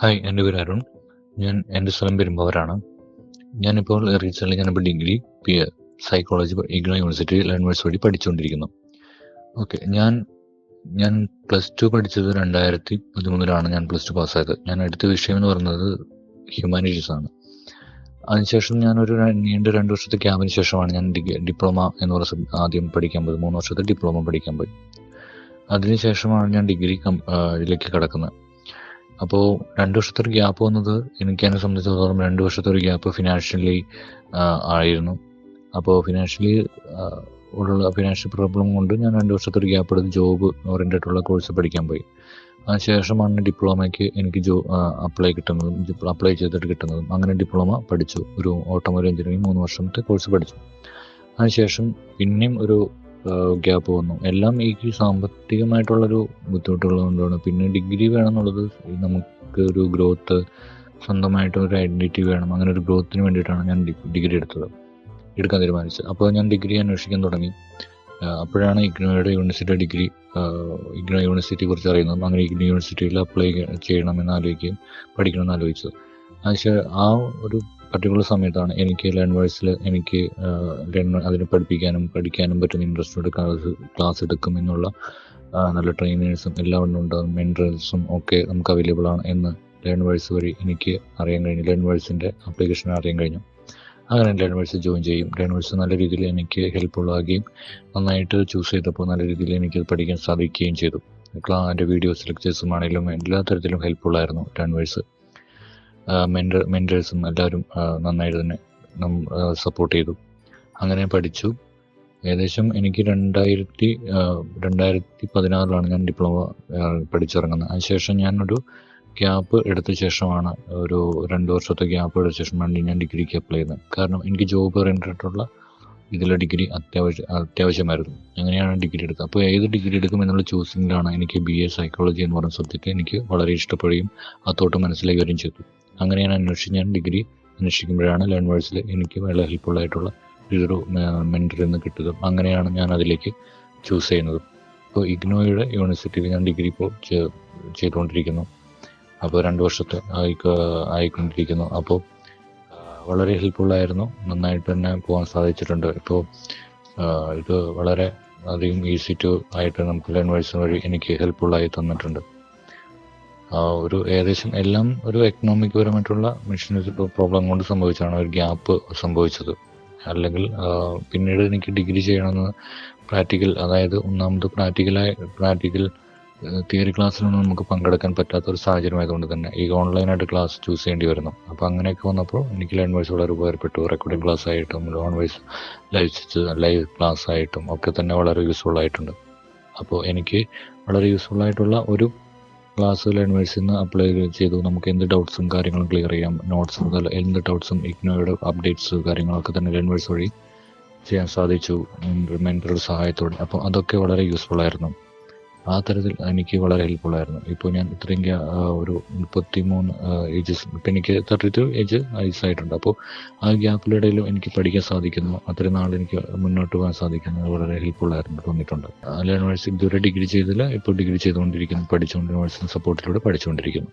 Hi എന്റെ പേര് അരുൺ. ഞാൻ എന്റെ സ്ഥലം പെരുമ്പാവൂരാണ്. ഞാനിപ്പോൾ റീസെന്റ്ലി ഞാനിപ്പോൾ degree P psychology IGNOU university Learnverse വഴി പഠിച്ചുകൊണ്ടിരിക്കുന്നു. ഓക്കെ ഞാൻ ഞാൻ പ്ലസ് ടു പഠിച്ചത് രണ്ടായിരത്തി പതിമൂന്നിലാണ് ഞാൻ പ്ലസ് ടു പാസ്സായത് ഞാൻ എടുത്ത വിഷയം എന്ന് പറയുന്നത് ഹ്യൂമാനിറ്റീസ് ആണ്. അതിനുശേഷം ഞാനൊരു നീണ്ട രണ്ട് വർഷത്തെ ക്യാമ്പിന് ശേഷമാണ് ഞാൻ ഡിപ്ലോമ എന്ന് പറഞ്ഞ ആദ്യം പഠിക്കാൻ പോയത്. മൂന്ന് വർഷത്തെ ഡിപ്ലോമ പഠിക്കാൻ പോയി. അതിനുശേഷമാണ് ഞാൻ ഡിഗ്രി ഇതിലേക്ക് കടക്കുന്നത്. അപ്പോൾ രണ്ട് വർഷത്തെ ഒരു ഗ്യാപ്പ് വന്നത് എനിക്ക് എന്നെ സംബന്ധിച്ചിടത്തോളം രണ്ട് വർഷത്തെ ഒരു ഗ്യാപ്പ് ഫിനാൻഷ്യലി ആയിരുന്നു. അപ്പോൾ ഫിനാൻഷ്യലി ഉള്ള ഫിനാൻഷ്യൽ പ്രോബ്ലം കൊണ്ട് ഞാൻ രണ്ട് വർഷത്തെ ഒരു ഗ്യാപ്പ് എടുത്ത് ജോബ് ഓറിയന്റഡ് ഉള്ള കോഴ്സ് പഠിക്കാൻ പോയി. അതിനുശേഷമാണ് ഡിപ്ലോമയ്ക്ക് എനിക്ക് ജോ അപ്ലൈ കിട്ടുന്നതും അപ്ലൈ ചെയ്തിട്ട് കിട്ടുന്നതും. അങ്ങനെ ഡിപ്ലോമ പഠിച്ചു. ഒരു ഓട്ടോമൊബൈൽ എഞ്ചിനീയറിംഗ് മൂന്ന് വർഷത്തെ കോഴ്സ് പഠിച്ചു. അതിനുശേഷം പിന്നെയും ഒരു ഗ്യാപ്പ് വന്നു എല്ലാം ഈ സാമ്പത്തികമായിട്ടുള്ളൊരു ബുദ്ധിമുട്ടുകൾ കൊണ്ടാണ് പിന്നെ ഡിഗ്രി വേണമെന്നുള്ളത് നമുക്ക് ഒരു ഗ്രോത്ത് സ്വന്തമായിട്ട് ഒരു ഐഡന്റിറ്റി വേണം. അങ്ങനെ ഒരു ഗ്രോത്തിന് വേണ്ടിയിട്ടാണ് ഞാൻ ഡിഗ്രി എടുത്തത്. എടുക്കാൻ തീരുമാനിച്ചത്. അപ്പോൾ ഞാൻ ഡിഗ്രി അന്വേഷിക്കാൻ തുടങ്ങി. അപ്പോഴാണ് ഇഗ്നോയുടെ യൂണിവേഴ്സിറ്റി ഡിഗ്രി ഇഗ്നോ യൂണിവേഴ്സിറ്റിയെ കുറിച്ച് അറിയുന്നത്. അങ്ങനെ ഇഗ്നോ യൂണിവേഴ്സിറ്റിയിൽ അപ്ലൈ ചെയ്യണമെന്ന് ആലോചിക്കുകയും പഠിക്കണമെന്ന് ആലോചിച്ചത്. അതിനുശേഷം ആ ഒരു പർട്ടിക്കുലർ സമയത്താണ് എനിക്ക് ലേൺ വോയ്സിൽ എനിക്ക് ലേൺ അതിനെ പഠിപ്പിക്കാനും പഠിക്കാനും പറ്റുന്ന ഇൻട്രസ്റ്റോട് ക്ലാസ് ക്ലാസ് എടുക്കും എന്നുള്ള നല്ല ട്രെയിനേഴ്സും എല്ലാവരും ഉണ്ടാകും മെന്റേഴ്സും ഒക്കെ നമുക്ക് അവൈലബിൾ ആണ് എന്ന് ലേൺ വോയ്സ് വഴി എനിക്ക് അറിയാൻ കഴിഞ്ഞു. ലേൺ വോയ്സിന്റെ അപ്ലിക്കേഷൻ അറിയാൻ കഴിഞ്ഞു. അങ്ങനെ ലേൺ വോയ്സ് ജോയിൻ ചെയ്യും. ലേൺ വോയ്സ് നല്ല രീതിയിൽ എനിക്ക് ഹെൽപ്ഫുൾ ആകുകയും നന്നായിട്ട് ചൂസ് ചെയ്തപ്പോൾ നല്ല രീതിയിൽ എനിക്ക് പഠിക്കാൻ സാധിക്കുകയും ചെയ്തു. ക്ലാ വീഡിയോസ് ലെക്ചേഴ്സും ആണെങ്കിലും എല്ലാ തരത്തിലും ഹെൽപ്ഫുൾ ആയിരുന്നു ലേൺവേഴ്സ് മെന്റർ മെന്റേഴ്സും എല്ലാവരും നന്നായിട്ട് തന്നെ സപ്പോർട്ട് ചെയ്തു. അങ്ങനെ പഠിച്ചു. ഏകദേശം എനിക്ക് രണ്ടായിരത്തി രണ്ടായിരത്തി പതിനാറിലാണ് ഞാൻ ഡിപ്ലോമ പഠിച്ചിറങ്ങുന്നത്. അതിനുശേഷം ഞാനൊരു ഗ്യാപ്പ് എടുത്ത ശേഷമാണ് ഒരു രണ്ട് വർഷത്തെ ഗ്യാപ്പ് എടുത്ത ശേഷമാണ് ഞാൻ ഡിഗ്രിക്ക് അപ്ലൈ ചെയ്യുന്നത് കാരണം എനിക്ക് ജോബ് ഓറിയന്റഡുള്ള ഇതിലെ ഡിഗ്രി അത്യാവശ്യം അത്യാവശ്യമായിരുന്നു. അങ്ങനെയാണ് ഡിഗ്രി എടുത്തത്. അപ്പോൾ ഏത് ഡിഗ്രി എടുക്കും എന്നുള്ള ചൂസിങ്ങിലാണ് എനിക്ക് ബി എ സൈക്കോളജി എന്ന് പറഞ്ഞ സബ്ജക്റ്റ് എനിക്ക് വളരെ ഇഷ്ടപ്പെടുകയും അതോട്ട് മനസ്സിലാക്കി വരികയും ചെയ്തു. അങ്ങനെ ഞാൻ അന്വേഷിച്ച് ഞാൻ ഡിഗ്രി അന്വേഷിക്കുമ്പോഴാണ് ലേൺവേഴ്സിൽ എനിക്ക് വളരെ ഹെൽപ്ഫുൾ ആയിട്ടുള്ള ഒരു മെന്ററിൽ നിന്ന് കിട്ടുന്നതും അങ്ങനെയാണ് ഞാൻ അതിലേക്ക് ചൂസ് ചെയ്യുന്നത്. ഇപ്പോൾ ഇഗ്നോയുടെ യൂണിവേഴ്സിറ്റിയിൽ ഞാൻ ഡിഗ്രി ഇപ്പോൾ ചെയ്തുകൊണ്ടിരിക്കുന്നു. അപ്പോൾ രണ്ട് വർഷത്തെ ആയി ആയിക്കൊണ്ടിരിക്കുന്നു. അപ്പോൾ വളരെ ഹെൽപ്ഫുൾ ആയിരുന്നു. നന്നായിട്ട് തന്നെ പോകാൻ സാധിച്ചിട്ടുണ്ട്. ഇപ്പോൾ ഇത് വളരെ അധികം ഈസി ടു ആയിട്ട് നമുക്ക് ലേൺവേഴ്സ് വഴി എനിക്ക് ഹെൽപ്ഫുൾ ആയി തന്നിട്ടുണ്ട്. ഒരു ഏകദേശം എല്ലാം ഒരു എക്കണോമിക് പരമായിട്ടുള്ള മെഷീനറി പ്രോബ്ലം കൊണ്ട് സംഭവിച്ചാണ് ഒരു ഗ്യാപ്പ് സംഭവിച്ചത്. അല്ലെങ്കിൽ പിന്നീട് എനിക്ക് ഡിഗ്രി ചെയ്യണമെന്ന് പ്രാക്ടിക്കൽ അതായത് ഒന്നാമത് പ്രാക്ടിക്കലായി പ്രാക്ടിക്കൽ തിയറി ക്ലാസ്സിലൊന്നും നമുക്ക് പങ്കെടുക്കാൻ പറ്റാത്ത ഒരു സാഹചര്യം ആയതുകൊണ്ട് തന്നെ ഈ ഓൺലൈനായിട്ട് ക്ലാസ് ചൂസ് ചെയ്യേണ്ടി വരുന്നു. അപ്പോൾ അങ്ങനെയൊക്കെ വന്നപ്പോൾ എനിക്ക് ലേൺവേഴ്സ് വളരെ ഉപകാരപ്പെട്ടു. റെക്കോർഡിംഗ് ക്ലാസ് ആയിട്ടും learn voice live live class ആയിട്ടും ഒക്കെ തന്നെ വളരെ യൂസ്ഫുൾ ആയിട്ടുണ്ട്. അപ്പോൾ എനിക്ക് വളരെ യൂസ്ഫുൾ ആയിട്ടുള്ള ഒരു ക്ലാസ് ലേൺവേഴ്സിൽ നിന്ന് അപ്ലൈ ചെയ്തു. നമുക്ക് എന്ത് ഡൗട്ട്സും കാര്യങ്ങളും ക്ലിയർ ചെയ്യാം. നോട്ട്സ് മുതൽ എന്ത് ഡൗട്ട്സും ഇഗ്നോയുടെ അപ്ഡേറ്റ്സ് കാര്യങ്ങളൊക്കെ തന്നെ ലേൺവേഴ്സ് വഴി ചെയ്യാൻ സാധിച്ചു. മെന്ററുടെ സഹായത്തോടെ. അപ്പോൾ അതൊക്കെ വളരെ യൂസ്ഫുൾ ആയിരുന്നു. ആ തരത്തിൽ എനിക്ക് വളരെ ഹെൽപ്ഫുൾ ആയിരുന്നു. ഇപ്പോൾ ഞാൻ ഇത്രയും ഒരു മുപ്പത്തി മൂന്ന് ഏജസ് ഇപ്പം എനിക്ക് തേർട്ടി ടു ഏജ് ആയിട്ടുണ്ട് അപ്പോൾ ആ ഗ്യാപ്പിലിടയിലും എനിക്ക് പഠിക്കാൻ സാധിക്കുന്നു. അത്രയും നാൾ എനിക്ക് മുന്നോട്ട് പോകാൻ സാധിക്കുന്നു. വളരെ ഹെൽപ്ഫുൾ ആയിരുന്നു തോന്നിയിട്ടുണ്ട്. അല്ല യൂണിവേഴ്സിറ്റി ഇതുവരെ ഡിഗ്രി ചെയ്തില്ല. ഇപ്പോൾ ഡിഗ്രി ചെയ്തുകൊണ്ടിരിക്കുന്നു. പഠിച്ചുകൊണ്ട് യൂണിവേഴ്സിറ്റി സപ്പോർട്ടിലൂടെ പഠിച്ചുകൊണ്ടിരിക്കുന്നു.